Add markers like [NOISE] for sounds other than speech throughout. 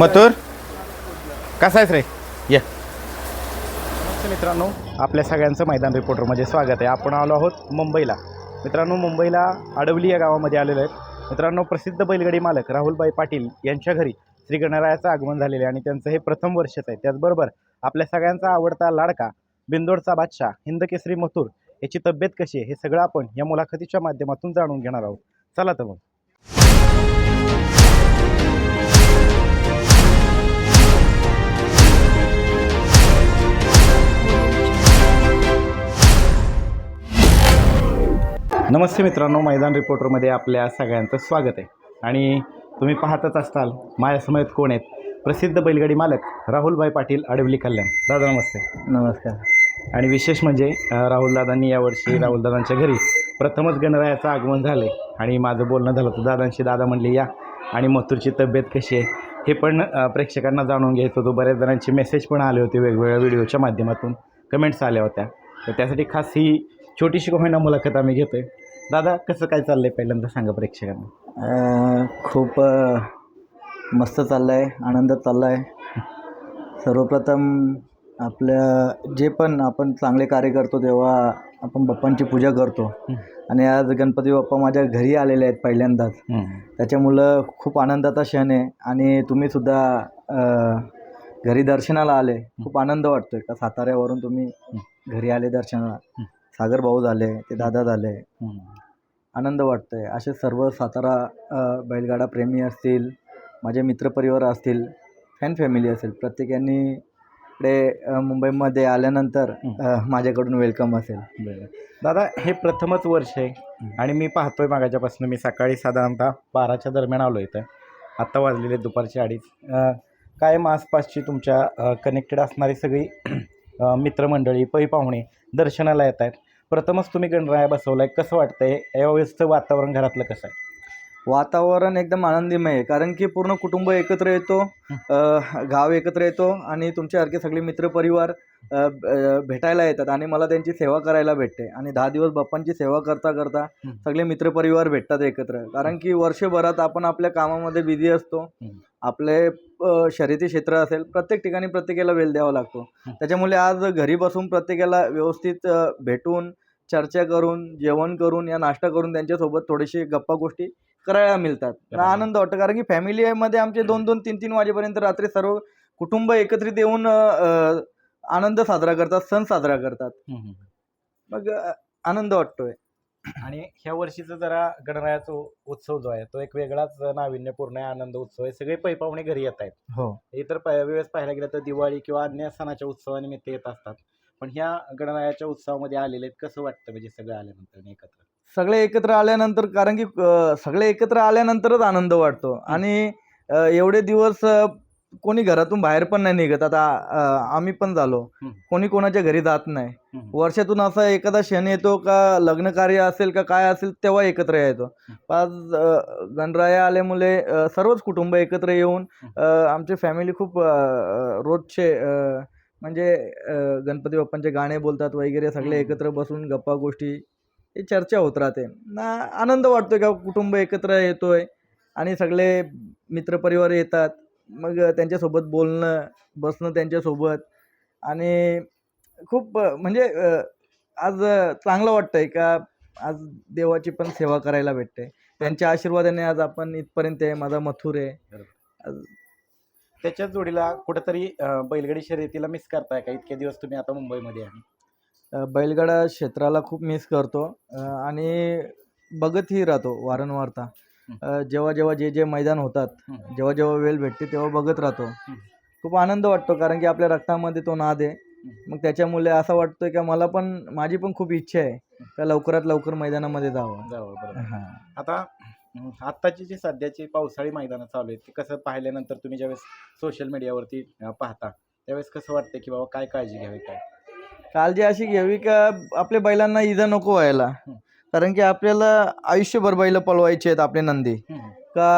मथुर? कसा आहेस रे? ये. मित्रांनो आपल्या सगळ्यांचं मैदान रिपोर्टरमध्ये स्वागत आहे. आपण आलो आहोत मुंबईला. मित्रांनो मुंबईला अडवली या गावामध्ये आलेलो आहेत मित्रांनो प्रसिद्ध बैलगाडी मालक राहुलबाई पाटील यांच्या घरी श्री गणरायाचं आगमन झालेलं आहे आणि त्यांचं हे प्रथम वर्षच आहे. त्याचबरोबर आपल्या सगळ्यांचा आवडता लाडका बिंदोडचा बादशाह हिंदकेसरी मथुर याची तब्येत कशी आहे हे सगळं आपण या मुलाखतीच्या माध्यमातून जाणून घेणार आहोत. चला तर मग. नमस्ते मित्रांनो मैदान रिपोर्टरमध्ये आपल्या सगळ्यांचं स्वागत आहे. आणि तुम्ही पाहतच असताल माझ्यासमोर कोण आहेत? प्रसिद्ध बैलगाडी मालक राहुलभाई पाटील अडवली कल्याण. दादा नमस्ते. नमस्कार. आणि विशेष म्हणजे राहुलदादांनी यावर्षी राहुलदादांच्या घरी प्रथमच गणरायाचं आगमन झालं आहे आणि माझं बोलणं झालं होतं दादांशी दादा म्हणले या. आणि मथुरची तब्येत कशी आहे? हे पण प्रेक्षकांना जाणून घ्यायचं होतं. बऱ्याच जणांचे मेसेज पण आले होते वेगवेगळ्या व्हिडिओच्या माध्यमातून. कमेंट्स आल्या होत्या. तर त्यासाठी खास ही छोटीशी होईना मुलाखत आम्ही घेतोय. दादा कसं काय चाललंय पहिल्यांदा सांगा प्रेक्षकांना. खूप मस्त चाललं आहे आनंदात चालला आहे सर्वप्रथम आपल्या जे पण आपण चांगले कार्य करतो तेव्हा आपण बाप्पांची पूजा करतो. आणि आज गणपती बाप्पा माझ्या घरी आलेले आहेत पहिल्यांदाच. त्याच्यामुळं खूप आनंदाचा क्षण आहे. आणि तुम्हीसुद्धा घरी दर्शनाला आले. खूप आनंद वाटतो आहे का साताऱ्यावरून तुम्ही घरी आले दर्शनाला? सागर भाऊ झाले ते दादा झाले. आनंद वाटतो आहे असे सर्व सातारा बैलगाडा प्रेमी असतील माझे मित्रपरिवार असतील फॅन फॅमिली असेल प्रत्येकाने इकडे मुंबईमध्ये आल्यानंतर माझ्याकडून वेलकम असेल. दादा हे प्रथमच वर्ष आहे आणि मी पाहतोय मागाच्यापासून मी सकाळी साधारणतः बाराच्या दरम्यान आलो इथं. आत्ता वाजलेले दुपारचे अडीच. कायम आसपासची तुमच्या कनेक्टेड असणारी सगळी मित्रमंडळी पै पाहुणे दर्शनाला येत आहेत प्रथमच तुम्ही गणराया बसवलाय. कसं वाटतं आहे यावेळेसचं वातावरण घरातलं कसं आहे? वातावरण एकदम आनंदीमय आहे कारण की पूर्ण कुटुंब एकत्र येतो गाव एकत्र येतो आणि तुमच्यासारखे सगळे मित्रपरिवार भेटायला येतात आणि मला त्यांची सेवा करायला भेटते आणि दहा दिवस बाप्पांची सेवा करता करता. सगळे मित्रपरिवार भेटतात एकत्र कारण की वर्षभरात आपण आपल्या कामामध्ये बिझी असतो. आपले शर्यती क्षेत्र असेल प्रत्येक ठिकाणी प्रत्येकाला वेळ द्यावा लागतो. त्याच्यामुळे आज घरी बसून प्रत्येकाला व्यवस्थित भेटून चर्चा करून जेवण करून या नाश्ता करून त्यांच्यासोबत थोडीशी गप्पा गोष्टी करायला मिळतात. करायला. आनंद वाटतो. कारण की फॅमिलीमध्ये आमचे दोन दोन तीन तीन वाजेपर्यंत रात्री सर्व कुटुंब एकत्रित येऊन आनंद साजरा करतात सण साजरा करतात. मग आनंद वाटतोय. आणि ह्या वर्षीचा जरा गणरायाचा उत्सव जो आहे तो एक वेगळाच नाविन्यपूर्ण आहे आनंद उत्सव आहे. सगळे पै पाहुणे घरी येत आहेत. हो. इतर वेळेस पाहायला गेलं तर दिवाळी किंवा अन्य सणाच्या उत्सवानिमित्त येत असतात. पण ह्या गणरायाच्या उत्सवामध्ये आलेले आहेत. कसं वाटतं म्हणजे सगळं आल्यानंतर एकत्र? सगळे एकत्र आल्यानंतर कारण की सगळे एकत्र आल्यानंतरच आनंद वाटतो. आणि एवढे दिवस कोणी घरातून बाहेर पण नाही निघत. आता आम्ही पण झालो. कोणी कोणाच्या घरी जात नाही. वर्षातून असा एखादा क्षण येतो का लग्न कार्य असेल का काय असेल तेव्हा एकत्र यायचो आज गणराया आल्यामुळे सर्वच कुटुंब एकत्र येऊन आमची फॅमिली खूप रोजचे म्हणजे गणपती बाप्पांचे गाणे बोलतात वगैरे सगळे. एकत्र बसून गप्पा गोष्टी ही चर्चा होत राहते. ना आनंद वाटतो का कुटुंब एकत्र येतोय आणि सगळे मित्रपरिवार येतात मग त्यांच्यासोबत बोलणं बसणं त्यांच्यासोबत आणि खूप म्हणजे आज चांगलं चांगलं वाटतंय का आज देवाची पण सेवा करायला भेटते. त्यांच्या आशीर्वादाने आज आपण इथपर्यंत आहे माझा मथुर आहे. आज त्याच्याच जोडीला कुठंतरी बैलगाडी शर्यतीला मिस करताय का? इतके दिवस तुम्ही आता मुंबईमध्ये आहे. बैलगाडा क्षेत्राला खूप मिस करतो. आणि बघतही राहतो वारंवारता. जेव्हा जेव्हा जे जे मैदान होतात. जेव्हा जेव्हा वेळ भेटते तेव्हा बघत राहतो. खूप आनंद वाटतो कारण की आपल्या रक्तामध्ये तो नाद आहे. मग त्याच्यामुळे असं वाटतंय का मला पण माझी पण खूप इच्छा आहे का लवकरात लवकर मैदानामध्ये जावं. जावं बरोबर. हां. आता आत्ताची जी सध्याची पावसाळी मैदानं चालू आहेत ते कसं पाहिल्यानंतर तुम्ही ज्यावेळेस सोशल मीडियावरती पाहता त्यावेळेस कसं वाटतं की बाबा काय काळजी घ्यावी काय? काळजी अशी घ्यावी का आपल्या बैलांना इजा नको व्हायला. कारण की आपल्याला आयुष्यभर बैल पळवायचे आहेत आपले नंदी का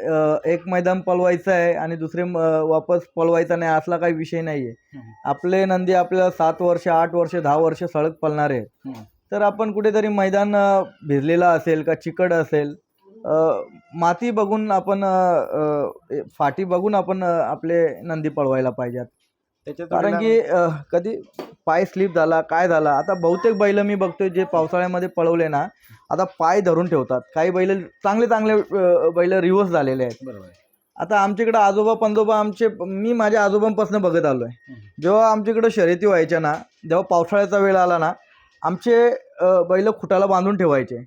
अ, एक मैदान पळवायचं आहे आणि दुसरे म- वापस पळवायचा नाही असला काही विषय नाही आहे हम्म. आपले नंदी आपल्याला सात वर्ष आठ वर्ष दहा वर्ष सळग पळणार आहेत हम्म. तर आपण कुठेतरी मैदान अ, भिजलेलं असेल का चिकट असेल अ, माती बघून आपण अ, अ, फाटी बघून आपण अ, आपले नंदी पळवायला पाहिजेत कारण की कधी पाय स्लिप झाला काय झाला आता बहुतेक बैल मी बघतोय जे पावसाळ्यामध्ये पळवले ना आता पाय धरून ठेवतात काही बैल चांगले चांगले बैल रिवर्स झालेले आहेत बरोबर. आता आमच्याकडे आजोबा पंजोबा आमचे मी माझ्या आजोबांपासून बघत आलो आहे. जेव्हा आमच्याकडे शर्यती व्हायच्या ना जेव्हा पावसाळ्याचा वेळ आला ना आमचे बैल खुटाला बांधून ठेवायचे.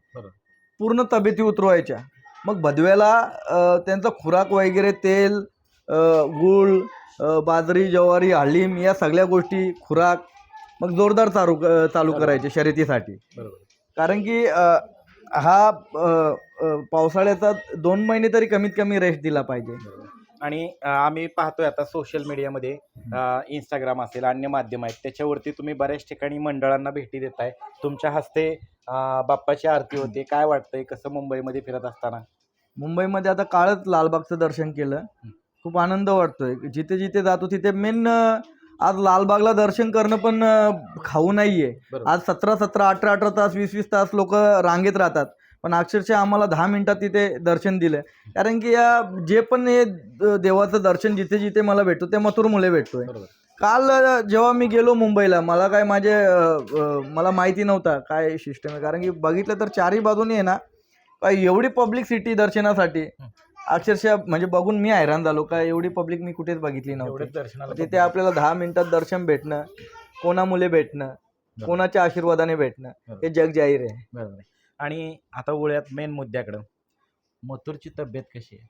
पूर्ण तब्येती उतरवायच्या मग भदव्याला त्यांचा खुराक वगैरे तेल गूळ बाजरी ज्वारी हळीम या सगळ्या गोष्टी खुराक मग जोरदार चालू चालू करायचे शर्यतीसाठी. कारण की हा पावसाळ्याचा दोन महिने तरी कमीत कमी रेस्ट दिला पाहिजे. आणि आम्ही पाहतोय आता सोशल मीडियामध्ये इंस्टाग्राम असेल अन्य माध्यम आहेत त्याच्यावरती तुम्ही बऱ्याच ठिकाणी मंडळांना भेटी देताय. तुमच्या हस्ते बाप्पाची आरती होते. काय वाटतंय? कसं मुंबईमध्ये फिरत असताना? मुंबईमध्ये आता काळच लालबागचं दर्शन केलं. खूप आनंद वाटतोय. जिथे जिथे जातो तिथे मेन आज लालबागला दर्शन करणं पण खाऊ नाहीये. आज सतरा सतरा अठरा अठरा तास वीस वीस तास लोक रांगेत राहतात. पण अक्षरशः आम्हाला दहा मिनिटात तिथे दर्शन दिलं. कारण की या जे पण हे देवाचं दर्शन जिथे जिथे मला भेटतो ते मथुर मुले भेटतोय. काल जेव्हा मी गेलो मुंबईला मला काय माझे मला माहिती नव्हता काय सिस्टम आहे. कारण की बघितलं तर चारही बाजूनी आहे ना काय एवढी पब्लिक सिटी दर्शनासाठी अक्षरशः म्हणजे बघून मी हैराण झालो काय एवढी पब्लिक मी कुठेच बघितली नव्हती. एवढेच दर्शनाला तिथे आपल्याला दहा मिनिटात दर्शन भेटणं कोणा मुले भेटणं कोणाच्या आशीर्वादाने भेटणं हे जग जाहीर आहे. बरोबर आहे. आणि आता ओळ्यात मेन मुद्द्याकडं. मथुरची तब्येत कशी आहे?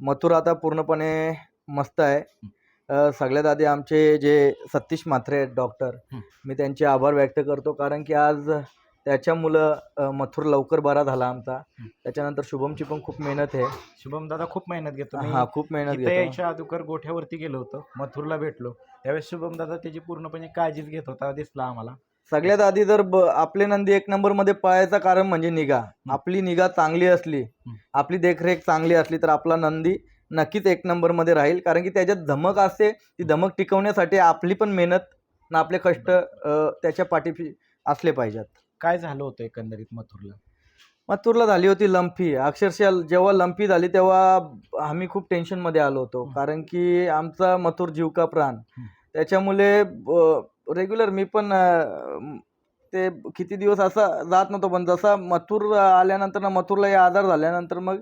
मथुर आता पूर्णपणे मस्त आहे. अ, सगळ्यात आधी आमचे जे सतीश म्हात्रे आहेत डॉक्टर हं. मी त्यांचे आभार व्यक्त करतो. कारण की आज त्याच्यामुळं अ, मथुर लवकर बरा झाला आमचा. त्याच्यानंतर शुभमची पण खूप मेहनत आहे. शुभम दादा खूप मेहनत घेतो. मी हा खूप मेहनत इथं घेतो. यायच्या अगोदर गोठ्यावरती गेलो होतो. मथुरला भेटलो. त्यावेळेस शुभम दादा त्याची पूर्णपणे काळजीच घेत होता. दिसला आम्हाला. सगळ्यात आधी जर ब आपले नंदी एक नंबरमध्ये पळायचं कारण म्हणजे निगा. आपली निगा चांगली असली. आपली देखरेख चांगली असली तर आपला नंदी नक्कीच एक नंबरमध्ये राहील. कारण की त्याच्यात धमक असते ती धमक टिकवण्यासाठी आपली पण मेहनत ना आपले कष्ट अ, त्याच्या पाठीशी असले पाहिजेत. काय झालं होतं एकंदरीत मथुरला? मथुरला झाली होती लंपी अक्षरशः जेव्हा लंपी झाली तेव्हा आम्ही खूप टेन्शनमध्ये आलो होतो. कारण की आमचा मथुर जीव का प्राण. त्याच्यामुळे रेग्युलर मी पण ते किती दिवस असा जात नव्हतो पण जसा मथुर आल्यानंतर ना मथुरला हे आजार झाल्यानंतर मग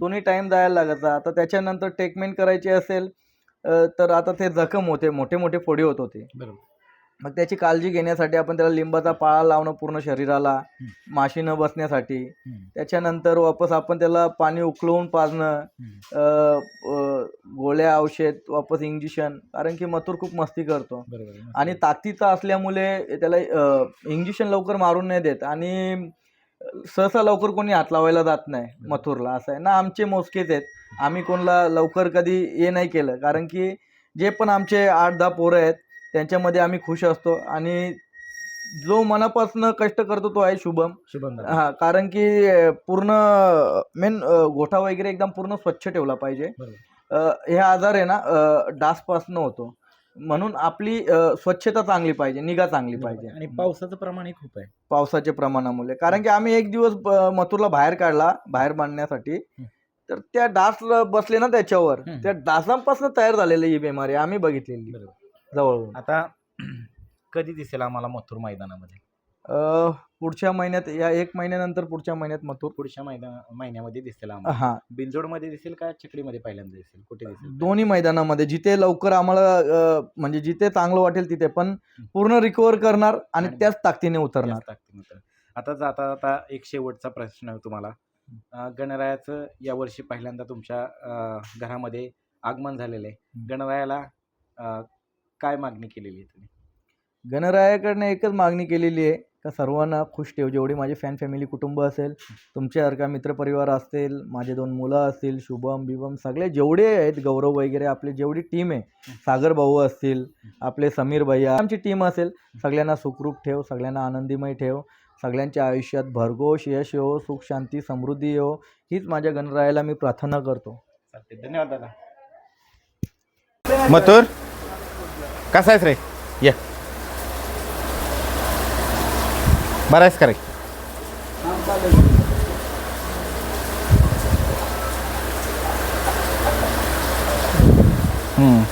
दोन्ही टाईम जायला लागायचा. आता त्याच्यानंतर ट्रीटमेंट करायची असेल तर आता ते जखम होते मोठे मोठे फोडे होत होते. बरोबर. मग त्याची काळजी घेण्यासाठी आपण त्याला लिंबाचा पाळा लावणं पूर्ण शरीराला. माशी न बसण्यासाठी. त्याच्यानंतर वापस आपण त्याला पाणी उकळवून पाजणं गोळ्या औषध वापस इंजेक्शन कारण की मथुर खूप मस्ती करतो. आणि ताकदीचा असल्यामुळे त्याला इंजेक्शन लवकर मारून नाही देत. आणि सहसा लवकर कोणी हात लावायला जात नाही मथुरला. असं आहे ना आमचे मोजकेच आहेत. आम्ही कोणाला लवकर कधी हे नाही केलं. कारण की जे पण आमचे आठ दहा पोरं आहेत त्यांच्यामध्ये आम्ही खुश असतो आणि जो मनापासून कष्ट करतो तो आहे शुभम. शुभम दादा. हा कारण की पूर्ण मेन गोठा वगैरे एकदम पूर्ण स्वच्छ ठेवला पाहिजे. बरोबर. अ, हे आजार आहे ना डासपासनं होतो. म्हणून आपली अ, स्वच्छता चांगली पाहिजे निगा चांगली पाहिजे. आणि पावसाचं प्रमाणही खूप आहे. पावसाच्या प्रमाणामुळे. कारण की आम्ही एक दिवस ब- मथुरला बाहेर काढला बाहेर बांधण्यासाठी. तर त्या डास बसले ना त्याच्यावर. त्या डासांपासून तयार झालेली ही बिमारी आम्ही बघितलेली. बरोबर. जवळून. आता [CLEARS THROAT] कधी दिसेल आम्हाला मथुर मैदानामध्ये? अ, पुढच्या महिन्यात या एक महिन्यानंतर पुढच्या महिन्यात मथुर. पुढच्या मैदान महिन्यामध्ये दिसेल आम्हाला. हा. बिंजोडमध्ये दिसेल का चकडीमध्ये पहिल्यांदा दिसेल? कुठे दिसेल? दोन्ही मैदानामध्ये. जिथे लवकर आम्हाला अ, म्हणजे जिथे चांगलं वाटेल तिथे पण पूर्ण रिकवर करणार आणि आणि- त्याच ताकदीने उतरणार. जास्त ताकदीनं तर. आता जाता जाता एक शेवटचा प्रश्न आहे तुम्हाला. अं, गणरायाचं यावर्षी पहिल्यांदा तुमच्या अं, घरामध्ये आगमन झालेलं आहे. गणरायाला अं, काय मागणी केलेली आहे तुम्ही? गणरायाकडनं एकच मागणी केलेली आहे का सर्वांना खुश ठेव. जेवढी माझी फॅन फॅमिली कुटुंब असेल तुमच्यासारखा मित्रपरिवार असतील माझे दोन मुलं असतील शुभम बिभम सगळे जेवढे आहेत गौरव वगैरे आपली जेवढी टीम आहे सागर भाऊ असतील आपले समीर भैया आमची टीम असेल सगळ्यांना सुखरूप ठेव सगळ्यांना आनंदीमय ठेव सगळ्यांच्या आयुष्यात भरघोष यश येवो सुख शांती समृद्धी येवो हीच माझ्या गणरायाला मी प्रार्थना करतो. धन्यवाद दादा. मथुर? कसा आहेस रे? ये. बरा आहेस का रे? हम्म,